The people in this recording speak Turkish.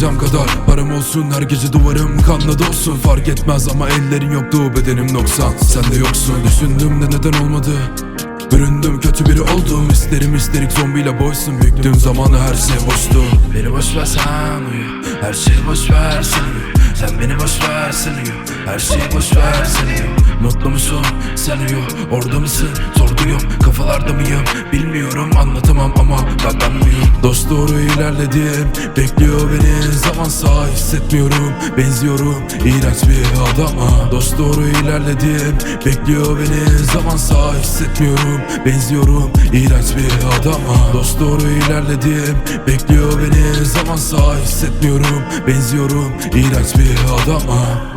Gizem kadar param olsun her gece duvarım kanla dolsun. Fark etmez ama ellerin yoktu bedenim 90 Sen de yoksun. Düşündüm de neden olmadı? Büründüm kötü biri oldum. İsterim isterik zombiyle boysun Büktüğüm zamanı her şey boştu. Beni boş ver sen uyu. Her şeyi boş ver sen uyu. Sen beni boş ver sen uyu. Her şeyi boş ver sen uyu. Mutlu musun? Sen uyu. Orada mısın? Sorguyum Kafalarda mıyım bilmiyorum Anlatamam ama ben ben miyim Dost doğru ilerledim Bekliyor beni. Zamansa hissetmiyorum Benziyorum. İğrenç bir adama. Dost doğru ilerledim Bekliyor beni. Zamansa hissetmiyorum Benziyorum. İğrenç bir adama. Dost doğru ilerledim Bekliyor beni. Zamansa hissetmiyorum Benziyorum. İğrenç bir adama